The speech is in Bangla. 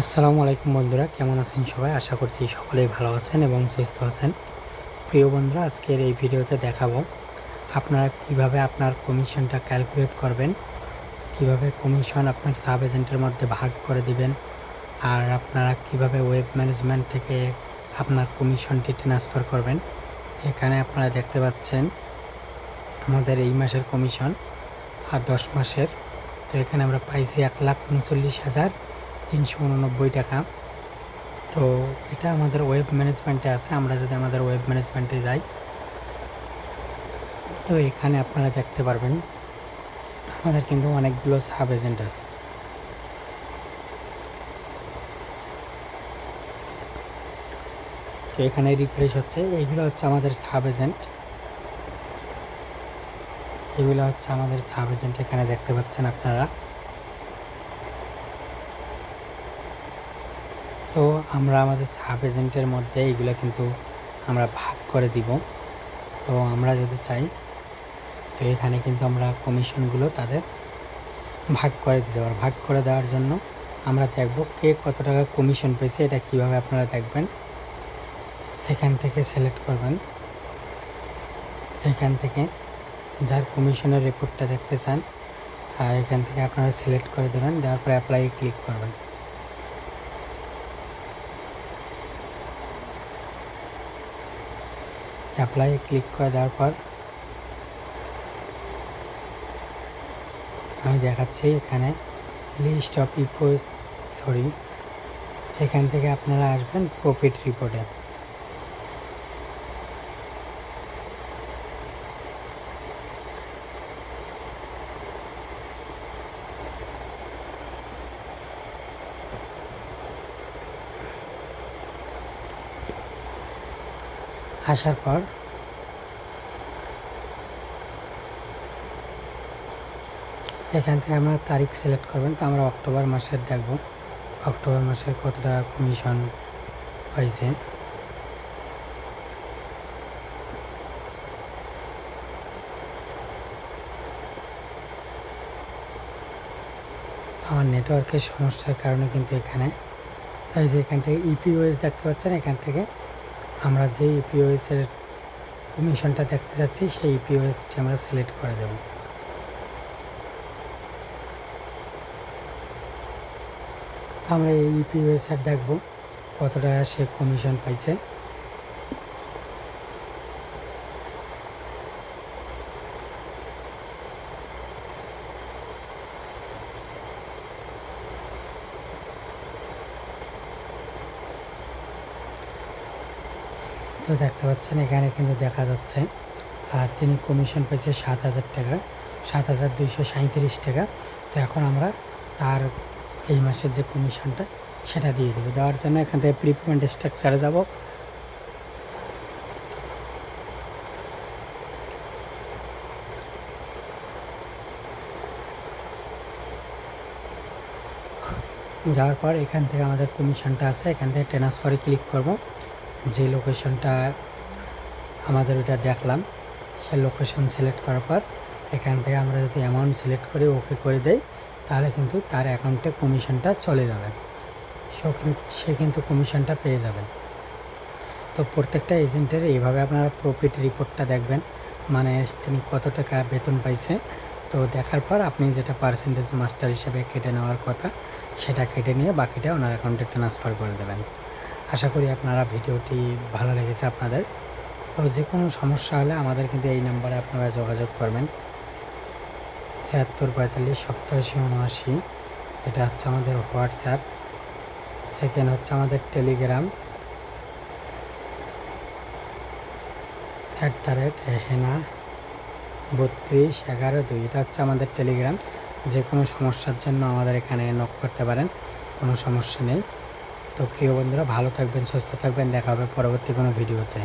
আসসালামু আলাইকুম বন্ধুরা, কেমন আছেন সবাই? আশা করছি সকলেই ভালো আছেন এবং সুস্থ আছেন। প্রিয় বন্ধুরা, আজকের এই ভিডিওতে দেখাবো আপনারা কীভাবে আপনার কমিশনটা ক্যালকুলেট করবেন, কীভাবে কমিশন আপনার সাব এজেন্টের মধ্যে ভাগ করে দিবেন, আর আপনারা কীভাবে ওয়েব ম্যানেজমেন্ট থেকে আপনার কমিশনটি ট্রান্সফার করবেন। এখানে আপনারা দেখতে পাচ্ছেন আমাদের এই মাসের কমিশন আর দশ মাসের। তো এখানে আমরা পাইছি এক লাখ উনচল্লিশ হাজার তিনশো উননব্বই টাকা। তো এটা আমাদের ওয়েব ম্যানেজমেন্টে আছে, আমরা যদি আমাদের ওয়েব ম্যানেজমেন্টে যাই। তো এখানে আপনারা দেখতে পারবেন, আমাদের কিন্তু অনেকগুলো সাব এজেন্ট আছে। তো এখানে রিফ্রেশ হচ্ছে, এইগুলো হচ্ছে আমাদের সাব এজেন্ট এগুলো হচ্ছে আমাদের সাব এজেন্ট এখানে দেখতে পাচ্ছেন আপনারা। তো আমরা আমাদের সাব এজেন্টের মধ্যে এইগুলো কিন্তু আমরা ভাগ করে দিব। তো আমরা যদি চাই, তো এখানে কিন্তু আমরা কমিশনগুলো তাদের ভাগ করে দিতে পারব। ভাগ করে দেওয়ার জন্য আমরা দেখব কে কত টাকা কমিশন পেয়েছে, এটা কীভাবে আপনারা দেখবেন। এখান থেকে সিলেক্ট করবেন। এখান থেকে যার কমিশনের রিপোর্টটা দেখতে চান এখান থেকে আপনারা সিলেক্ট করে দেবেন, দেওয়ার পরে অ্যাপ্লাই ক্লিক করবেন। অ্যাপ্লাই ক্লিক করে দেওয়ার পর আমি দেখাচ্ছি এখানে লিস্ট অফ ইপোজ সরি এখান থেকে আপনারা আসবেন প্রফিট রিপোর্টে আসার পর এখান থেকে আমরা তারিখ সিলেক্ট করবেন। তো আমরা অক্টোবর মাসের দেখব। অক্টোবর মাসের কতটা কমিশন পাইছে আমার নেটওয়ার্কের সমস্যার কারণে কিন্তু এখানে তাই যে এখান থেকে ইপিওএস দেখতে পাচ্ছেন, এখান থেকে আমরা যে ইপিওএসের কমিশনটা দেখতে যাচ্ছি, সেই ইপিওএসটি আমরা সিলেক্ট করে দেব। আমরা এই ইপিওএসের দেখব কত টাকা সে কমিশন পাইছে। তো দেখতে পাচ্ছেন, এখানে কিন্তু দেখা যাচ্ছে, আর তিনি কমিশন পেয়েছে সাত হাজার টাকা, সাত হাজার দুইশো সাঁত্রিশ টাকা। তো এখন আমরা তার এই মাসের যে কমিশনটা সেটা দিয়ে দেবো। দেওয়ার জন্য এখান থেকে প্রিপেমেন্ট স্ট্রাকচারে যাব। যাওয়ার পর এখান থেকে আমাদের কমিশনটা আছে, এখান থেকে ট্রান্সফারে ক্লিক করব। যে লোকেশনটা আমাদের ওইটা দেখলাম, সে লোকেশন সিলেক্ট করার পর এখান থেকে আমরা যদি অ্যামাউন্ট সিলেক্ট করে ওকে করে দেই, তাহলে কিন্তু তার অ্যাকাউন্টে কমিশনটা চলে যাবে। সে কিন্তু কমিশনটা পেয়ে যাবেন তো প্রত্যেকটা এজেন্টের এইভাবে আপনারা প্রফিট রিপোর্টটা দেখবেন মানে তিনি কত টাকা বেতন পাইছে। তো দেখার পর আপনি যেটা পার্সেন্টেজ মাস্টার হিসেবে কেটে নেওয়ার কথা, সেটা কেটে নিয়ে বাকিটা ওনার অ্যাকাউন্টে ট্রান্সফার করে দেবেন। আশা করি আপনারা ভিডিওটি ভালো লেগেছে আপনাদের। তো যে কোনো সমস্যা হলে আমাদের কিন্তু এই নাম্বারে আপনারা যোগাযোগ করবেন। ছিয়াত্তর পঁয়তাল্লিশ সপ্তাশি উনআশি, এটা হচ্ছে আমাদের হোয়াটসঅ্যাপ। সেকেন্ড হচ্ছে আমাদের Telegram. At the rate Hena, বত্রিশ, এগারো, দুই, এটা হচ্ছে আমাদের টেলিগ্রাম। যে কোনো সমস্যার জন্য আমাদের এখানে নক করতে পারেন, কোনো সমস্যা নেই। তো প্রিয় বন্ধুরা ভালো থাকবেন সুস্থ থাকবেন দেখা হবে পরবর্তী কোনো ভিডিওতে।